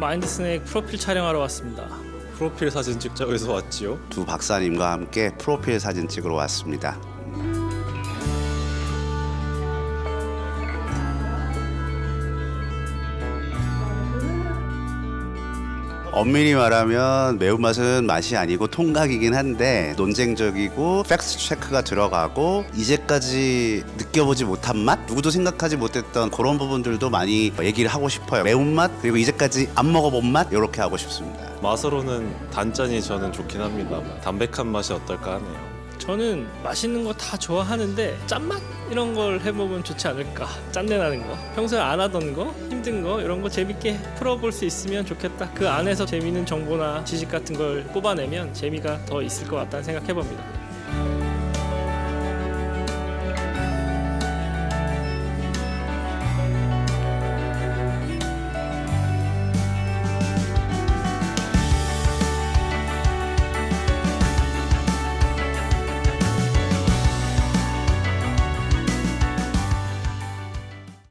마인드 스낵 프로필 촬영하러 왔습니다. 프로필 사진 찍자고 해서 왔지요. 두 박사님과 함께 프로필 사진 찍으러 왔습니다. 엄밀히 말하면 매운맛은 맛이 아니고 통각이긴 한데 논쟁적이고 팩트 체크가 들어가고 이제까지 느껴보지 못한 맛? 누구도 생각하지 못했던 그런 부분들도 많이 얘기를 하고 싶어요. 매운맛 그리고 이제까지 안 먹어본 맛 이렇게 하고 싶습니다. 맛으로는 단짠이 저는 좋긴 합니다. 담백한 맛이 어떨까 하네요. 저는 맛있는 거 다 좋아하는데 짠맛 이런 걸 해보면 좋지 않을까. 짠내 나는 거, 평소에 안 하던 거, 힘든 거 이런 거 재밌게 풀어볼 수 있으면 좋겠다. 그 안에서 재밌는 정보나 지식 같은 걸 뽑아내면 재미가 더 있을 것 같다는 생각해봅니다.